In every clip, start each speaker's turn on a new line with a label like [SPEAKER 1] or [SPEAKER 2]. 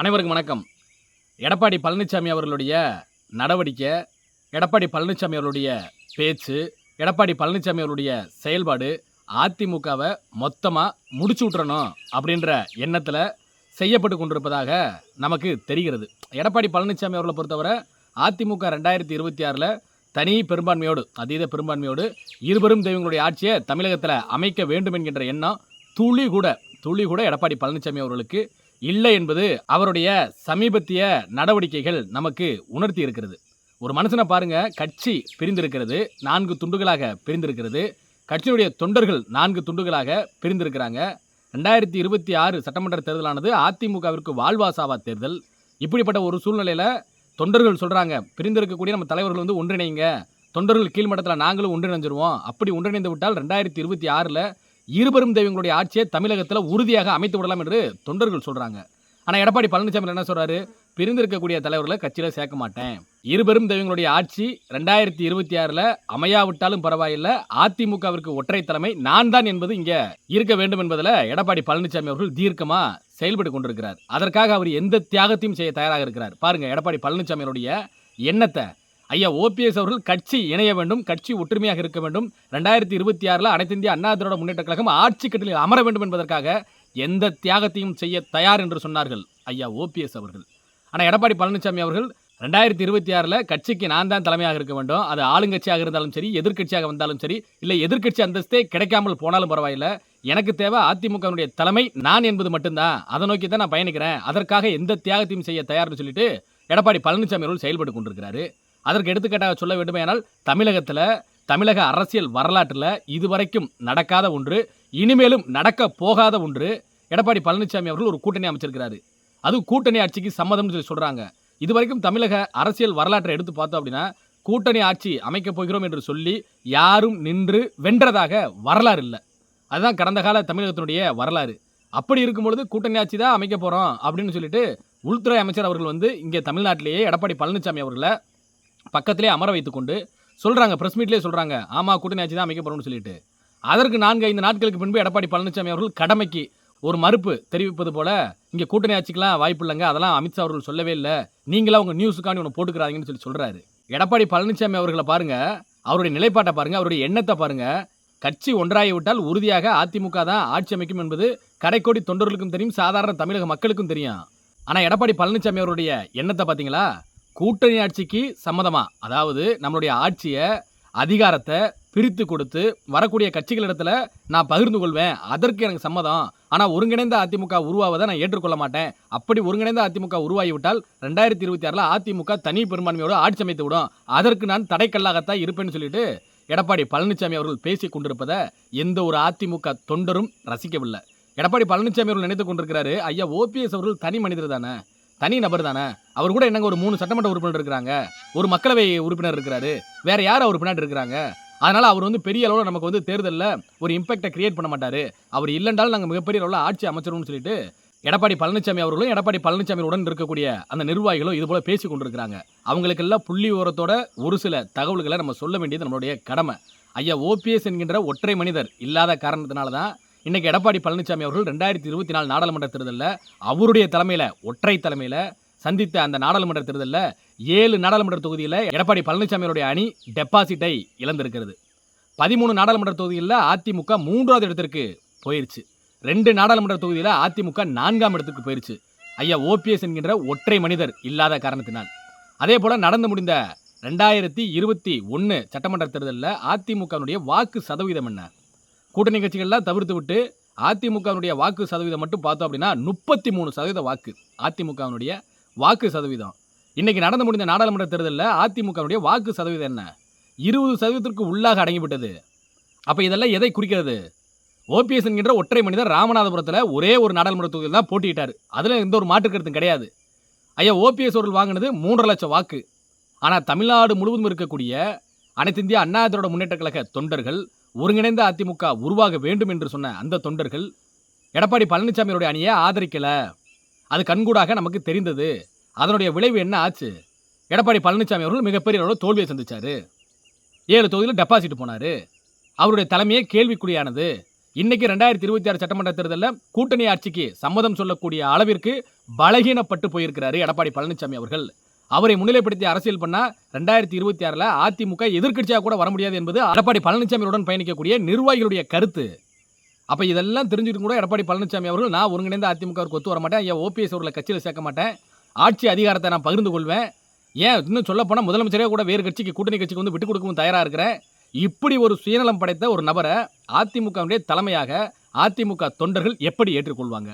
[SPEAKER 1] அனைவருக்கும் வணக்கம். எடப்பாடி பழனிசாமி அவர்களுடைய நடவடிக்கை எடப்பாடி பழனிசாமி அவர்களுடைய பேச்சு எடப்பாடி பழனிசாமி அவர்களுடைய செயல்பாடு அதிமுகவை மொத்தமாக முடிச்சு விட்டுறணும் அப்படின்ற எண்ணத்தில் செய்யப்பட்டு கொண்டிருப்பதாக நமக்கு தெரிகிறது. எடப்பாடி பழனிசாமி அவர்களை பொறுத்தவரை அதிமுக ரெண்டாயிரத்தி இருபத்தி ஆறில் தனி பெரும்பான்மையோடு அதீத பெரும்பான்மையோடு இருபெரும் தெய்வங்களுடைய ஆட்சியை தமிழகத்தில் அமைக்க வேண்டும் என்கின்ற எண்ணம் துளி கூட துளி கூட எடப்பாடி பழனிசாமி அவர்களுக்கு இல்லை என்பது அவருடைய சமீபத்திய நடவடிக்கைகள் நமக்கு உணர்த்தி இருக்கிறது. ஒரு மனுஷனை பாருங்க கட்சி பிரிந்திருக்கிறது நான்கு துண்டுகளாக பிரிந்திருக்கிறது. கட்சியுடைய தொண்டர்கள் நான்கு துண்டுகளாக பிரிந்திருக்கிறாங்க. ரெண்டாயிரத்தி இருபத்தி ஆறு சட்டமன்ற தேர்தலானது அதிமுகவிற்கு வாழ்வாசாவா தேர்தல். இப்படிப்பட்ட ஒரு சூழ்நிலையில் தொண்டர்கள் சொல்கிறாங்க பிரிந்திருக்கக்கூடிய நம்ம தலைவர்கள் வந்து ஒன்றிணைங்க. தொண்டர்கள் கீழ்மட்டத்தில் நாங்களும் ஒன்றிணைஞ்சிருவோம். அப்படி ஒன்றிணைந்து விட்டால் ரெண்டாயிரத்தி இருபத்தி ஆறில் இருபெரும் தெய்வங்களுடைய ஆட்சியை தமிழகத்தில் உறுதியாக அமைத்து விடலாம் என்று தொண்டர்கள் சொல்கிறாங்க ஆனால் எடப்பாடி பழனிசாமி என்ன சொல்கிறாரு பிரிந்திருக்கக்கூடிய தலைவர்களை கட்சியில் சேர்க்க மாட்டேன். இருபெரும் தெய்வங்களுடைய ஆட்சி ரெண்டாயிரத்தி இருபத்தி ஆறில் அமையாவிட்டாலும் பரவாயில்லை. அதிமுகவிற்கு ஒற்றை தலைமை நான் தான் என்பது இங்கே இருக்க வேண்டும் என்பதில் எடப்பாடி பழனிசாமி அவர்கள் தீர்க்கமாக செயல்பட்டு கொண்டிருக்கிறார். அதற்காக அவர் எந்த தியாகத்தையும் செய்ய தயாராக இருக்கிறார். பாருங்க எடப்பாடி பழனிசாமியுடைய எண்ணத்தை ஐயா ஓபிஎஸ் அவர்கள் கட்சி இணைய வேண்டும் கட்சி ஒற்றுமையாக இருக்க வேண்டும். ரெண்டாயிரத்தி இருபத்தி ஆறில் அனைத்து இந்திய அண்ணா திராவிட முன்னேற்ற கழகம் ஆட்சி கட்டளில் அமர வேண்டும் என்பதற்காக எந்த தியாகத்தையும் செய்ய தயார் என்று சொன்னார்கள் ஐயா ஓபிஎஸ் அவர்கள். ஆனால் எடப்பாடி பழனிசாமி அவர்கள் ரெண்டாயிரத்தி இருபத்தி ஆறில் கட்சிக்கு நான் தான் தலைமையாக இருக்க வேண்டும். அது ஆளுங்கட்சியாக இருந்தாலும் சரி எதிர்க்கட்சியாக வந்தாலும் சரி இல்லை எதிர்க்கட்சி அந்தஸ்தே கிடைக்காமல் போனாலும் பரவாயில்லை. எனக்கு தேவை அதிமுகவினுடைய தலைமை நான் என்பது மட்டும்தான். அதை நோக்கி தான் நான் பயணிக்கிறேன். அதற்காக எந்த தியாகத்தையும் செய்ய தயார்னு சொல்லிட்டு எடப்பாடி பழனிசாமி அவர்கள் செயல்பட்டு கொண்டிருக்கிறாரு. அதற்கு எடுத்துக்காட்டாக சொல்ல வேண்டுமேனால் தமிழகத்தில் தமிழக அரசியல் வரலாற்றில் இதுவரைக்கும் நடக்காத ஒன்று இனிமேலும் நடக்க போகாத ஒன்று எடப்பாடி பழனிசாமி அவர்கள் ஒரு கூட்டணி அமைச்சிருக்கிறாரு. அது கூட்டணி ஆட்சிக்கு சம்மதம்னு சொல்லி சொல்கிறாங்க இதுவரைக்கும் தமிழக அரசியல் வரலாற்றை எடுத்து பார்த்தோம் அப்படின்னா கூட்டணி ஆட்சி அமைக்கப் போகிறோம் என்று சொல்லி யாரும் நின்று வென்றதாக வரலாறு இல்லை. அதுதான் கடந்த கால தமிழகத்தினுடைய வரலாறு. அப்படி இருக்கும் பொழுது கூட்டணி ஆட்சி தான் அமைக்க போகிறோம் அப்படின்னு சொல்லிட்டு உள்துறை அமைச்சர் அவர்கள் வந்து இங்கே தமிழ்நாட்டிலேயே எடப்பாடி பழனிசாமி அவர்களை பக்கத்திலே அமர வைத்துக்கொண்டு சொல்கிறாங்க ப்ரெஸ் மீட்லேயே சொல்கிறாங்க ஆமாம் கூட்டணி ஆட்சி தான் அமைக்க சொல்லிட்டு. அதற்கு நான்கு ஐந்து நாட்களுக்கு பின்பு எடப்பாடி பழனிசாமி அவர்கள் கடமைக்கு ஒரு மறுப்பு தெரிவிப்பது போல இங்கே கூட்டணி ஆட்சிக்கெலாம் வாய்ப்பு இல்லைங்க அதெல்லாம் அமித்ஷா அவர்கள் சொல்லவே இல்லை நீங்களாம் உங்கள் நியூஸுக்காண்டி ஒன்று போட்டுக்கிறாங்கன்னு சொல்லி சொல்கிறாரு எடப்பாடி பழனிசாமி அவர்களை பாருங்கள் அவருடைய நிலைப்பாட்டை பாருங்கள் அவருடைய எண்ணத்தை பாருங்கள் கட்சி ஒன்றாகி விட்டால் உறுதியாக அதிமுக தான் ஆட்சி அமைக்கும் என்பது கடைக்கோடி தொண்டர்களுக்கும் தெரியும் சாதாரண தமிழக மக்களுக்கும் தெரியும். ஆனால் எடப்பாடி பழனிசாமி அவருடைய எண்ணத்தை பார்த்தீங்களா கூட்டணி ஆட்சிக்கு சம்மதமா? அதாவது நம்மளுடைய ஆட்சியை அதிகாரத்தை பிரித்து கொடுத்து வரக்கூடிய கட்சிகளிடத்துல நான் பகிர்ந்து கொள்வேன். அதற்கு எனக்கு சம்மதம். ஆனால் ஒருங்கிணைந்த அதிமுக உருவாவதை நான் ஏற்றுக்கொள்ள மாட்டேன். அப்படி ஒருங்கிணைந்த அதிமுக உருவாகிவிட்டால் ரெண்டாயிரத்தி இருபத்தி ஆறில் அதிமுக தனி பெரும்பான்மையோடு ஆட்சி அமைத்து விடும். அதற்கு நான் தடைக்கல்லாகத்தான் இருப்பேன்னு சொல்லிட்டு எடப்பாடி பழனிசாமி அவர்கள் பேசி கொண்டிருப்பதை எந்த ஒரு அதிமுக தொண்டரும் ரசிக்கவில்லை. எடப்பாடி பழனிசாமி அவர்கள் நினைத்து கொண்டிருக்கிறாரு ஐயா ஓபிஎஸ் அவர்கள் தனி மனிதர் தானே? தனி நபர் தானே? அவர் கூட என்னங்க ஒரு மூணு சட்டமன்ற உறுப்பினர் இருக்கிறாங்க? ஒரு மக்களவை உறுப்பினர் இருக்கிறாரு. வேற யார் அவர் பின்னாடி இருக்கிறாங்க? அதனால் அவர் வந்து பெரிய அளவில் நமக்கு வந்து தேர்தலில் ஒரு இம்பாக்டை கிரியேட் பண்ண மாட்டார். அவர் இல்லைன்றாலும் நாங்கள் மிகப்பெரிய அளவில் ஆட்சி அமைச்சிரும்னு சொல்லிட்டு எடப்பாடி பழனிசாமி அவர்களும் எடப்பாடி பழனிசாமி உடன் இருக்கக்கூடிய அந்த நிர்வாகிகளும் இது போல் பேசி கொண்டிருக்கிறாங்க. அவங்களுக்கெல்லாம் புள்ளி விவரத்தோட ஒரு சில தகவல்களை நம்ம சொல்ல வேண்டியது நம்மளுடைய கடமை. ஐயா ஓபிஎஸ் என்கின்ற ஒற்றை மனிதர் இல்லாத காரணத்தினால தான் இன்றைக்கி எடப்பாடி பழனிசாமி அவர்கள் ரெண்டாயிரத்தி இருபத்தி நாலு நாடாளுமன்ற தேர்தலில் அவருடைய தலைமையில் ஒற்றை தலைமையில் சந்தித்த அந்த நாடாளுமன்ற தேர்தலில் ஏழு நாடாளுமன்ற தொகுதியில் எடப்பாடி பழனிசாமியோடைய அணி டெபாசிட்டை இழந்திருக்கிறது. பதிமூணு நாடாளுமன்ற தொகுதியில் அதிமுக மூன்றாவது இடத்திற்கு போயிருச்சு. ரெண்டு நாடாளுமன்ற தொகுதியில் அதிமுக நான்காம் இடத்துக்கு போயிருச்சு. ஐயா ஓபிஎஸ் என்கின்ற ஒற்றை மனிதர் இல்லாத காரணத்தினால். அதே போல் நடந்து முடிந்த ரெண்டாயிரத்தி இருபத்தி ஒன்று சட்டமன்ற தேர்தலில் அதிமுகவினுடைய வாக்கு சதவீதம் என்ன? கூட்டணி கட்சிகள்லாம் தவிர்த்து விட்டு அதிமுகவினுடைய வாக்கு சதவீதம் மட்டும் பார்த்தோம் அப்படின்னா முப்பத்தி மூணு சதவீத வாக்கு அதிமுகவினுடைய வாக்கு சதவீதம். இன்னைக்கு நடந்து முடிந்த நாடாளுமன்ற தேர்தலில் அதிமுகவினுடைய வாக்கு சதவீதம் என்ன? இருபது சதவீதத்திற்கு உள்ளாக அடங்கிவிட்டது. அப்போ இதெல்லாம் எதை குறிக்கிறது? ஓபிஎஸ் என்கின்ற ஒற்றை மனிதர் ராமநாதபுரத்தில் ஒரே ஒரு நாடாளுமன்ற தொகுதியில் தான் போட்டியிட்டார். அதில் எந்த ஒரு மாற்று கருத்தும் கிடையாது. ஐயா ஓபிஎஸ் அவர்கள் வாங்கினது மூன்றரை லட்சம் வாக்கு. ஆனால் தமிழ்நாடு முழுவதும் இருக்கக்கூடிய அனைத்து இந்திய அண்ணா திராவிட முன்னேற்ற கழக தொண்டர்கள் ஒருங்கிணைந்த அதிமுக உருவாக வேண்டும் என்று சொன்ன அந்த தொண்டர்கள் எடப்பாடி பழனிசாமியோடைய அணியை ஆதரிக்கல. அது கண்கூடாக நமக்கு தெரிந்தது. அதனுடைய விளைவு என்ன ஆச்சு? எடப்பாடி பழனிசாமி அவர்கள் மிகப்பெரிய அளவில் தோல்வியை சந்திச்சாரு. ஏழு தொகுதியில் டெபாசிட் போனார். அவருடைய தலைமையே கேள்விக்குறியானது. இன்னைக்கு ரெண்டாயிரத்தி இருபத்தி ஆறு சட்டமன்ற தேர்தலில் கூட்டணி ஆட்சிக்கு சம்மதம் சொல்லக்கூடிய அளவிற்கு பலகீனப்பட்டு போயிருக்கிறாரு எடப்பாடி பழனிசாமி அவர்கள். அவரை முன்னிலைப்படுத்தி அரசியல் பண்ணா ரெண்டாயிரத்தி இருபத்தி ஆறில் அதிமுக எதிர்க்கட்சியாக கூட வர முடியாது என்பது எடப்பாடி பழனிசாமியுடன் பயணிக்கக்கூடிய நிர்வாகிகளுடைய கருத்து. அப்போ இதெல்லாம் தெரிஞ்சுட்டு கூட எடப்பாடி பழனிசாமி அவர்கள் நான் ஒருங்கிணைந்த அதிமுக ஒத்து வர மாட்டேன் ஏன் ஓபிஎஸ் அவர்களை கட்சியில் சேர்க்க மாட்டேன். ஆட்சி அதிகாரத்தை நான் பகிர்ந்து கொள்வேன். ஏன் இன்னும் சொல்லப்போனால் முதலமைச்சரே கூட வேறு கட்சிக்கு கூட்டணி கட்சிக்கு வந்து விட்டு கொடுக்கவும் தயாராக இருக்கிறேன். இப்படி ஒரு சுயநலம் படைத்த ஒரு நபரை அதிமுகவுடைய தலைமையாக அதிமுக தொண்டர்கள் எப்படி ஏற்றுக்கொள்வாங்க?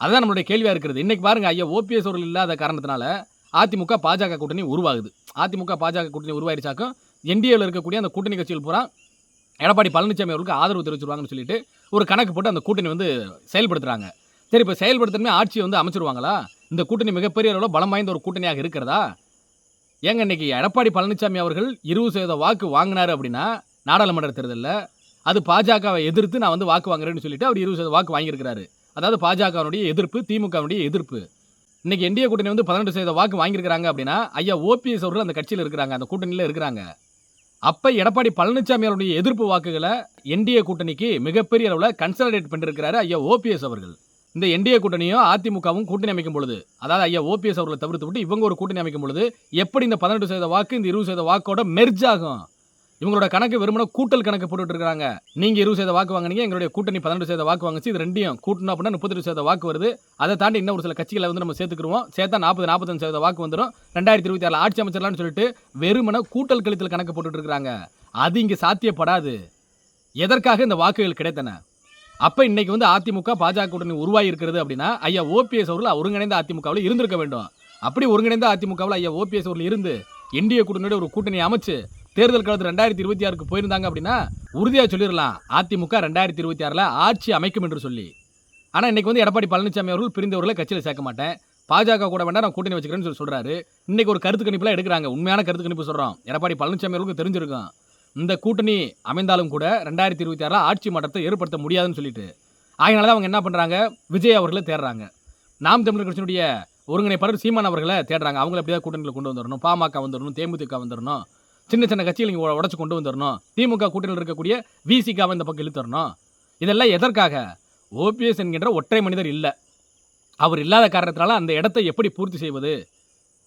[SPEAKER 1] அதுதான் நம்மளுடைய கேள்வியாக இருக்கிறது. இன்றைக்கி பாருங்க ஐயா ஓபிஎஸ் அவர்கள் இல்லாத காரணத்தினால அதிமுக பாஜக கூட்டணி உருவாகுது. அதிமுக பாஜக கூட்டணி உருவாயிருச்சாக்கும் என்டிஏவில் இருக்கக்கூடிய அந்த கூட்டணி கட்சிகள் பூரா எடப்பாடி பழனிசாமி அவர்களுக்கு ஆதரவு தெரிவிச்சிருவாங்கன்னு சொல்லிட்டு ஒரு கணக்கு போட்டு அந்த கூட்டணி வந்து செயல்படுத்துகிறாங்க சரி இப்போ செயல்படுத்தணுமே ஆட்சியை வந்து அமைச்சிருவாங்களா? இந்த கூட்டணி மிகப்பெரிய அளவில் பலம் வாய்ந்த ஒரு கூட்டணியாக இருக்கிறதா? ஏங்க இன்னைக்கு எடப்பாடி பழனிசாமி அவர்கள் இருபது சதவீத வாக்கு வாங்கினாரு அப்படின்னா நாடாளுமன்ற தேர்தலில் அது பாஜகவை எதிர்த்து நான் வந்து வாக்கு வாங்குறேன்னு சொல்லிட்டு அவர் இருபது சதவீத வாக்கு வாங்கியிருக்கிறாரு. அதாவது பாஜகவினுடைய எதிர்ப்பு திமுகவினுடைய எதிர்ப்பு. இன்னைக்கு என்டிஏ கூட்டணி வந்து பதினெட்டு சதவீத வாக்கு வாங்கியிருக்கிறாங்க அப்படின்னா ஐயா ஓபிஎஸ் அவர்கள் அந்த கட்சியில் இருக்கிறாங்க அந்த கூட்டணியில் இருக்கிறாங்க. அப்போ எடப்பாடி பழனிசாமி அவருடைய எதிர்ப்பு வாக்குகளை என்டிஏ கூட்டணிக்கு மிகப்பெரிய அளவில் கன்சல்டேட் பண்ணிருக்கிறாரு ஐயா ஓபிஎஸ் அவர்கள். இந்த என்டிஏ கூட்டணியும் அதிமுகவும் கூட்டணி அமைக்கும் பொழுது அதாவது ஐயா ஓபிஎஸ் அவர்களை தவிர்த்து விட்டு இவங்க ஒரு கூட்டணி அமைக்கும் பொழுது எப்படி இந்த பதினெட்டு சதவீத வாக்கு இந்த இருபது சதவீத வாக்கோட மெர்ஜ் ஆகும்? இவங்களோட கணக்கு வெறுமன கூட்டல் கணக்கு போட்டுட்டு இருக்காங்க நீங்க இருபது சதவீத வாக்கு வாங்கினீங்க எங்களுடைய கூட்டணி பன்னெண்டு சதவீத வாக்கு வாங்குச்சு இது ரெண்டையும் கூட்டணும் அப்படின்னா முப்பத்தி சதவீத வாக்கு வருது. அதை தாண்டி இன்னும் ஒரு சில கட்சிகளை வந்து நம்ம சேர்த்துக்குருவோம். சேர்த்தா நாற்பது நாற்பத்தஞ்சு சதவீத வாக்கு வந்துடும் ரெண்டாயிரத்தி இருபத்தி ஆறு ஆட்சி அமைச்சர்லாம்னு சொல்லிட்டு வெறுமன கூட்டல் கழித்தல் கணக்கு போட்டுட்டு இருக்காங்க அது இங்கே சாத்தியப்படாது. எதற்காக இந்த வாக்குகள் கிடைத்தன? அப்போ இன்னைக்கு வந்து அதிமுக பாஜக கூட்டணி உருவாகி இருக்கிறது அப்படின்னா ஐயா ஓபிஎஸ் அவர்கள் ஒருங்கிணைந்த அதிமுகவில் இருந்திருக்க வேண்டும். அப்படி ஒருங்கிணைந்த அதிமுகவில் ஐயா ஓபிஎஸ் அவர்கள் இருந்து என்டிஏ கூட்டணியோட ஒரு கூட்டணி அமைச்சு தேர்தல் காலத்து ரெண்டாயிரத்தி இருபத்தி ஆறுக்கு போயிருந்தாங்க அப்படின்னா உறுதியாக சொல்லிடலாம். அதிமுக ரெண்டாயிரத்தி இருபத்தி ஆறில் ஆட்சி அமைக்கும் என்று சொல்லி. ஆனால் இன்றைக்கி வந்து எடப்பாடி பழனிசாமி அவர்கள் பிரிந்தவர்களை கட்சியில் சேர்க்க மாட்டேன். பாஜக கூட வேண்டாம் நான் கூட்டணி வச்சுக்கிறேன்னு சொல்லி சொல்கிறாரு இன்றைக்கி ஒரு கருத்து கணிப்பெலாம் எடுக்கிறாங்க. உண்மையான கருத்து கணிப்பு சொல்கிறோம் எடப்பாடி பழனிசாமி அவர்களுக்கு தெரிஞ்சிருக்கும். இந்த கூட்டணி அமைந்தாலும் கூட ரெண்டாயிரத்தி இருபத்தி ஆறில் ஆட்சி மாற்றத்தை ஏற்படுத்த முடியாதுன்னு சொல்லிட்டு. அதனால தான் அவங்க என்ன பண்ணுறாங்க விஜய் அவர்களை தேடுறாங்க. நாம் தமிழர் கட்சியினுடைய ஒருங்கிணைப்பாளர் சீமான் அவர்களை தேடுறாங்க. அவங்கள எப்படியாவது கூட்டணியில் கொண்டு வந்துடணும் பாமக வந்துடணும் தேமுதிக வந்துடணும் சின்ன சின்ன கட்சிகள் இங்கே உடச்சு கொண்டு வந்துடணும் திமுக கூட்டணியில் இருக்கக்கூடிய விசிகாவை இந்த பக்கம் இழுத்தரணும். இதெல்லாம் எதற்காக? ஓபிஎஸ் என்கின்ற ஒற்றை மனிதர் இல்லை. அவர் இல்லாத காரணத்தினால அந்த இடத்தை எப்படி பூர்த்தி செய்வது?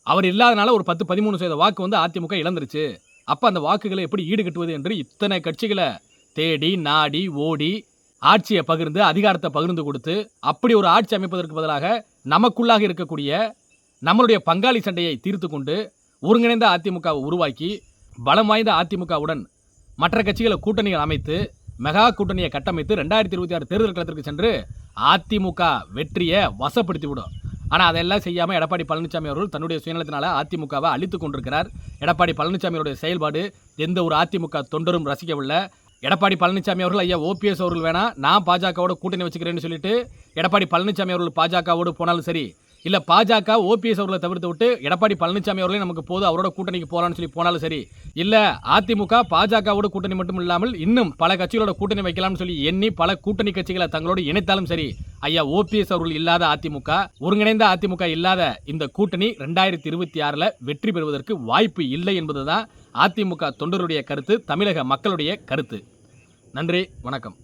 [SPEAKER 1] அவர் இல்லாதனால ஒரு பத்து பதிமூணு சதவீத வாக்கு வந்து அதிமுக இழந்துருச்சு. அப்போ அந்த வாக்குகளை எப்படி ஈடுகட்டுவது என்று இத்தனை கட்சிகளை தேடி நாடி ஓடி ஆட்சியை பகிர்ந்து அதிகாரத்தை பகிர்ந்து கொடுத்து அப்படி ஒரு ஆட்சி அமைப்பதற்கு பதிலாக நமக்குள்ளாக இருக்கக்கூடிய நம்மளுடைய பங்காளி சண்டையை தீர்த்து கொண்டு ஒருங்கிணைந்த அதிமுகவை உருவாக்கி பலம் வாய்ந்த அதிமுகவுடன் மற்ற கட்சிகளை கூட்டணிகள் அமைத்து மெகா கூட்டணியை கட்டமைத்து ரெண்டாயிரத்தி இருபத்தி ஆறு தேர்தல் களத்திற்கு சென்று அதிமுக வெற்றியை வசப்படுத்தி விடும் ஆனால் அதெல்லாம் செய்யாமல் எடப்பாடி பழனிசாமி அவர்கள் தன்னுடைய சுயநலத்தினால அதிமுகவை அழித்து கொண்டிருக்கிறார். எடப்பாடி பழனிசாமியோடைய செயல்பாடு எந்த ஒரு அதிமுக தொண்டரும் ரசிக்கவில்லை. எடப்பாடி பழனிசாமி அவர்கள் ஐயா ஓபிஎஸ் அவர்கள் வேணாம் நான் பாஜகவோட கூட்டணி வச்சுக்கிறேன்னு சொல்லிட்டு எடப்பாடி பழனிசாமி அவர்கள் பாஜகவோடு போனாலும் சரி இல்ல பாஜக ஓபிஎஸ் அவர்களை தவிர்த்து விட்டு எடப்பாடி பழனிசாமி அவர்களே நமக்கு போதும் அவரோட கூட்டணிக்கு போகலான்னு சொல்லி போனாலும் சரி. இல்ல அதிமுக பாஜகவோட கூட்டணி மட்டும் இல்லாமல் இன்னும் பல கட்சிகளோட கூட்டணி வைக்கலாம்னு சொல்லி எண்ணி பல கூட்டணி கட்சிகளை தங்களோடு இணைத்தாலும் சரி ஐயா ஓபிஎஸ் அவர்கள் இல்லாத அதிமுக ஒருங்கிணைந்த அதிமுக இல்லாத இந்த கூட்டணி ரெண்டாயிரத்தி இருபத்தி ஆறுல வெற்றி பெறுவதற்கு வாய்ப்பு இல்லை என்பதுதான் அதிமுக தொண்டருடைய கருத்து தமிழக மக்களுடைய கருத்து. நன்றி வணக்கம்.